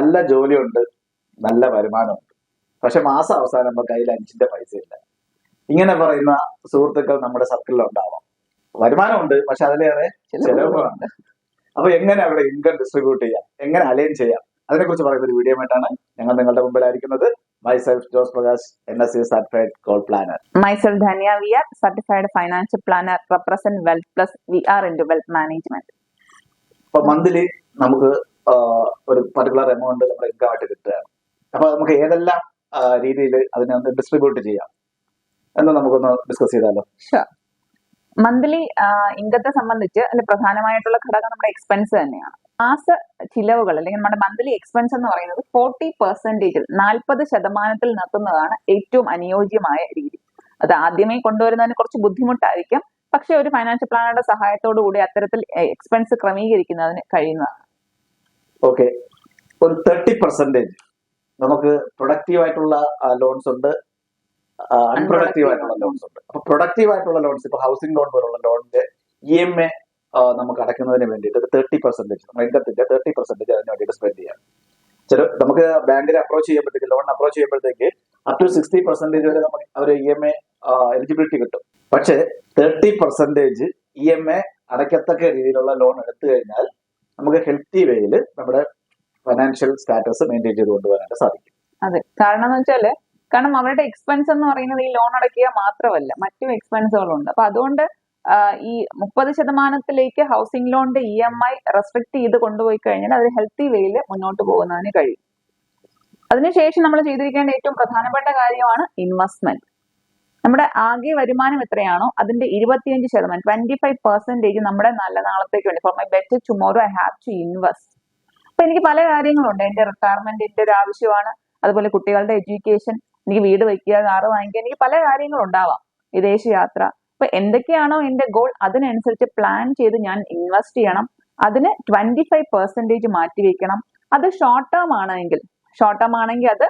നല്ല ജോലിയുണ്ട് നല്ല വരുമാനമുണ്ട്. പക്ഷെ മാസം അവസാനം കയ്യിൽ അഞ്ചിന്റെ പൈസ ഇല്ല. ഇങ്ങനെ പറയുന്ന സുഹൃത്തുക്കൾ നമ്മുടെ സർക്കിളിൽ ഉണ്ടാവാം. വരുമാനമുണ്ട് പക്ഷെ അതിലേറെ ചെലവുകളുണ്ട്. അപ്പൊ എങ്ങനെ അവിടെ ഇൻകം ഡിസ്ട്രിബ്യൂട്ട് ചെയ്യാം? എങ്ങനെ അലൈൻ ചെയ്യാം? അതിനെക്കുറിച്ച് പറയുന്ന ഒരു വീഡിയോ ആയിട്ടാണ് ഞങ്ങൾ നിങ്ങളുടെ മുമ്പിലായിരിക്കുന്നത്. Myself Jose Prakash N S C certified goal planner myself Dhaniya we are certified financial planner represent Wealth Plus we are in wealth management അപ്പൊ മന്ത്ലി നമുക്ക് ഒരു പർട്ടിക്കുലർ എമൗണ്ട് നമ്മുടെ ഇൻകം ആയിട്ട് കിട്ടുകയാണ്. അപ്പൊ നമുക്ക് ഏതെല്ലാം രീതിയിൽ അതിനെ ഒന്ന് ഡിസ്ട്രിബ്യൂട്ട് ചെയ്യാം. എന്ന് നമുക്കൊന്ന് ഡിസ്കസ് ചെയ്താലോ. മന്ത്ലി ഇൻകത്തെ സംബന്ധിച്ച് അതിൽ പ്രധാനമായിട്ടുള്ള ഘടകം നമ്മുടെ എക്സ്പെൻസ് തന്നെയാണ്. മാസ ചിലവുകൾ അല്ലെങ്കിൽ നമ്മുടെ മന്ത്ലി എക്സ്പെൻസ് എന്ന് പറയുന്നത് ഫോർട്ടി പെർസെന്റേജിൽ നാൽപ്പത് ശതമാനത്തിൽ നിർത്തുന്നതാണ് ഏറ്റവും അനുയോജ്യമായ രീതി. അത് ആദ്യമേ കൊണ്ടുവരുന്നതിന് കുറച്ച് ബുദ്ധിമുട്ടായിരിക്കും. പക്ഷെ ഒരു ഫൈനാൻഷ്യൽ പ്ലാനറുടെ സഹായത്തോടു കൂടി അത്തരത്തിൽ എക്സ്പെൻസ് ക്രമീകരിക്കുന്നതിന് കഴിയുന്നതാണ്. ഓക്കെ ഒരു തേർട്ടി പെർസെന്റേജ് നമുക്ക് പ്രൊഡക്റ്റീവ് ആയിട്ടുള്ള ലോൺസ് ഉണ്ട്. അൺപ്രൊഡക്റ്റീവ് ആയിട്ടുള്ള ലോൺസ് ഉണ്ട്. അപ്പൊ പ്രൊഡക്റ്റീവ് ആയിട്ടുള്ള ലോൺസ് ഇപ്പൊ ഹൗസിംഗ് ലോൺ പോലുള്ള ലോണിന്റെ ഇ എം എ നമുക്ക് അടയ്ക്കുന്നതിന് വേണ്ടിയിട്ട് ഒരു തേർട്ടി പെർസെന്റേജ് നമ്മുടെ ഇൻകത്തിന്റെ തേർട്ടി പെർസെന്റേജ് അതിന് വേണ്ടിയിട്ട് സ്പെൻഡ് ചെയ്യാം. ചില നമുക്ക് ബാങ്കിനെ അപ്രോച്ച് ചെയ്യുമ്പോഴത്തേക്ക് ലോൺ അപ്രോച്ച് ചെയ്യുമ്പോഴത്തേക്ക് അപ് ടു സിക്സ്റ്റി പെർസെന്റേജ് വരെ നമുക്ക് അവർ ഇ എം എ എലിജിബിലിറ്റി കിട്ടും. പക്ഷേ thirty percentage E M I അടയ്ക്കത്തക്ക രീതിയിലുള്ള ലോൺ എടുത്തു കഴിഞ്ഞാൽ നമുക്ക് ഹെൽത്തി വേയിൽ നമ്മുടെ ഫൈനാൻഷ്യൽ സ്റ്റാറ്റസ് മെയിന്റെയിൻ ചെയ്ത് കൊണ്ടുപോകാനായിട്ട് സാധിക്കും. അതെ. കാരണം എന്ന് വെച്ചാൽ കാരണം അവരുടെ എക്സ്പെൻസ് എന്ന് പറയുന്നത് ഈ ലോൺ അടയ്ക്കുക മാത്രമല്ല മറ്റു എക്സ്പെൻസുകളുണ്ട് അപ്പൊ അതുകൊണ്ട് ഈ മുപ്പത് ശതമാനത്തിലേക്ക് ഹൗസിംഗ് ലോണിന്റെ ഇ എം ഐ റെസ്ട്രിക്ട് ചെയ്ത് കൊണ്ടുപോയി കഴിഞ്ഞാൽ അത് ഹെൽത്തി വേയിൽ മുന്നോട്ട് പോകുന്നതിന് കഴിയും. അതിനുശേഷം നമ്മൾ ചെയ്തിരിക്കേണ്ട ഏറ്റവും പ്രധാനപ്പെട്ട കാര്യമാണ് ഇൻവെസ്റ്റ്മെന്റ് നമ്മുടെ ആകെ വരുമാനം എത്രയാണോ അതിന്റെ ഇരുപത്തിയഞ്ച് ശതമാനം ട്വന്റി ഫൈവ് പെർസെന്റേജ് നമ്മുടെ നല്ല നാളത്തേക്ക് വേണ്ടി. For my better tomorrow I have to invest അപ്പൊ എനിക്ക് പല കാര്യങ്ങളുണ്ട്. എന്റെ റിട്ടയർമെന്റിന്റെ ഒരു ആവശ്യമാണ്. അതുപോലെ കുട്ടികളുടെ എഡ്യൂക്കേഷൻ എനിക്ക് വീട് വയ്ക്കുക കാറ് വാങ്ങിക്കുക എനിക്ക് പല കാര്യങ്ങളും ഉണ്ടാവാം വിദേശ യാത്ര. അപ്പൊ എന്തൊക്കെയാണോ എന്റെ ഗോൾ അതിനനുസരിച്ച് പ്ലാൻ ചെയ്ത് ഞാൻ ഇൻവെസ്റ്റ് ചെയ്യണം. അതിന് ട്വന്റി ഫൈവ് പെർസെന്റേജ് മാറ്റി വെക്കണം. അത് ഷോർട്ട് ടേം ആണെങ്കിൽ ഷോർട്ട് ടേം ആണെങ്കിൽ അത്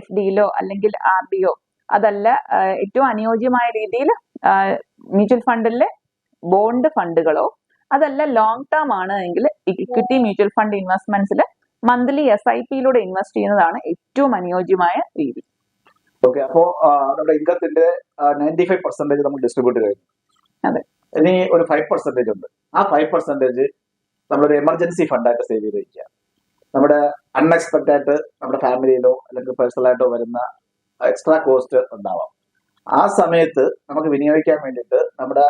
എഫ് ഡിയിലോ അല്ലെങ്കിൽ ആർ ഡിയോ അതല്ല ഏറ്റവും അനുയോജ്യമായ രീതിയിൽ മ്യൂച്വൽ ഫണ്ടിലെ ബോണ്ട് ഫണ്ടുകളോ അതല്ല ലോങ് ടേം ആണ് എങ്കിൽ ഇക്വിറ്റി മ്യൂച്വൽ ഫണ്ട് ഇൻവെസ്റ്റ്മെന്റ്സിൽ മന്ത്ലി എസ് ഐ പിയിലൂടെ ഇൻവെസ്റ്റ് ചെയ്യുന്നതാണ് ഏറ്റവും അനുയോജ്യമായ രീതി. ഓക്കെ അപ്പോ നമ്മുടെ ഇൻകത്തിന്റെ നയന്റി ഫൈവ് പെർസെന്റേജ് നമ്മൾ ഡിസ്ട്രിബ്യൂട്ട് കഴിഞ്ഞു അതെ. ഇനി ഒരു ഫൈവ് പെർസെന്റേജ് ഉണ്ട്. ആ ഫൈവ് പെർസെന്റേജ് നമ്മളൊരു എമർജൻസി ഫണ്ടായിട്ട് സേവ് ചെയ്ത് വയ്ക്കുക നമ്മുടെ അൺഎക്സ്പെക്ട് ആയിട്ട് നമ്മുടെ ഫാമിലിയിലോ അല്ലെങ്കിൽ പേഴ്സണലായിട്ടോ വരുന്ന എക്സ്ട്രാ കോസ്റ്റ് ഉണ്ടാവാം. ആ സമയത്ത് നമുക്ക് വിനിയോഗിക്കാൻ വേണ്ടിയിട്ട് നമ്മുടെ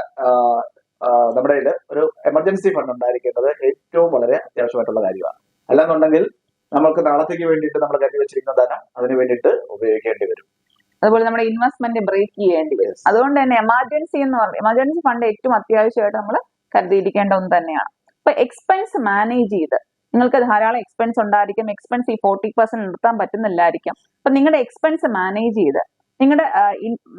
നമ്മുടെ കയ്യിൽ ഒരു എമർജൻസി ഫണ്ട് ഉണ്ടായിരിക്കേണ്ടത് ഏറ്റവും വളരെ അത്യാവശ്യമായിട്ടുള്ള കാര്യമാണ്. അല്ലാന്നുണ്ടെങ്കിൽ നമുക്ക് നാളത്തേക്ക് വേണ്ടിയിട്ട് നമ്മൾ കരുതി വെച്ചിരിക്കുന്ന ധനം അതിന് വേണ്ടിയിട്ട് ഉപയോഗിക്കേണ്ടി വരും. അതുപോലെ നമ്മുടെ ഇൻവെസ്റ്റ്മെന്റ് ബ്രേക്ക് ചെയ്യേണ്ടി വരും. അതുകൊണ്ട് തന്നെ എമർജൻസി എന്ന് പറഞ്ഞ എമർജൻസി ഫണ്ട് ഏറ്റവും അത്യാവശ്യമായിട്ട് നമ്മൾ കരുതിയിരിക്കേണ്ട ഒന്ന് തന്നെയാണ്. അപ്പൊ എക്സ്പെൻസ് മാനേജ് ചെയ്ത് നിങ്ങൾക്ക് ധാരാളം എക്സ്പെൻസ് ഉണ്ടായിരിക്കും. എക്സ്പെൻസ് ഈ ഫോർട്ടി പെർസെന്റ് നിർത്താൻ പറ്റുന്നില്ലായിരിക്കും. അപ്പൊ നിങ്ങളുടെ എക്സ്പെൻസ് മാനേജ് ചെയ്ത് നിങ്ങളുടെ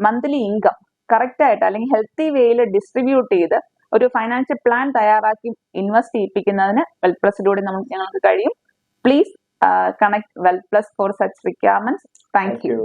മന്ത്ലി ഇൻകം കറക്റ്റ് ആയിട്ട് അല്ലെങ്കിൽ ഹെൽത്തി വേയിൽ ഡിസ്ട്രിബ്യൂട്ട് ചെയ്ത് ഒരു ഫൈനാൻഷ്യൽ പ്ലാൻ തയ്യാറാക്കി ഇൻവെസ്റ്റ് ചെയ്യിപ്പിക്കുന്നതിന് വെൽത്ത് പ്ലസിലൂടെ നമുക്ക് ഞങ്ങൾക്ക് കഴിയും. Please connect Wealth Plus for such requirements thank you.